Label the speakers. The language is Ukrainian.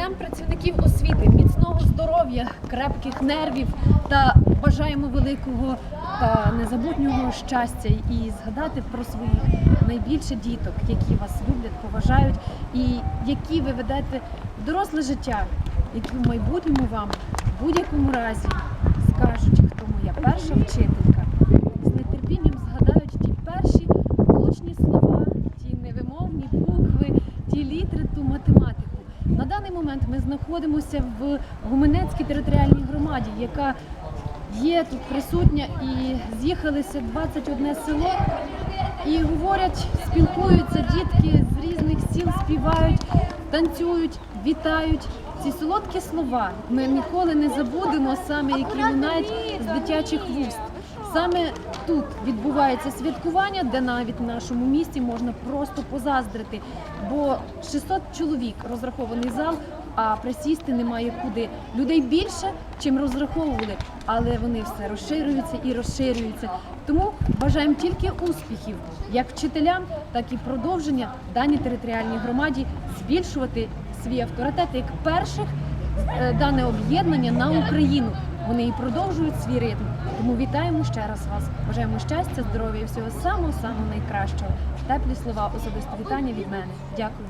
Speaker 1: Днем працівників освіти, міцного здоров'я, крепких нервів та бажаємо великого та незабутнього щастя і згадати про своїх найбільше діток, які вас люблять, поважають і які ви ведете доросле життя, які в майбутньому вам в будь-якому разі скажуть, хто моя перша вчителька. З нетерпінням згадають ті перші влучні слова, ті невимовні букви, ті літери, ту математику. Даний момент ми знаходимося в Гуменецькій територіальній громаді, яка є тут присутня і з'їхалися 21 село. І говорять, спілкуються дітки з різних сіл, співають, танцюють, вітають. Ці солодкі слова ми ніколи не забудемо, саме які лунають з дитячих вуст. Саме тут відбувається святкування, де навіть в нашому місті можна просто позаздрити, бо 600 чоловік розрахований зал, а присісти немає куди. Людей більше, чим розраховували, але вони все розширюються і розширюються. Тому бажаємо тільки успіхів як вчителям, так і продовження даній територіальній громаді збільшувати свій авторитет як перших е, дане об'єднання на Україну. Вони і продовжують свій ритм. Тому вітаємо ще раз вас. Бажаємо щастя, здоров'я і всього самого самого найкращого. Теплі слова, особисто вітання від мене. Дякую.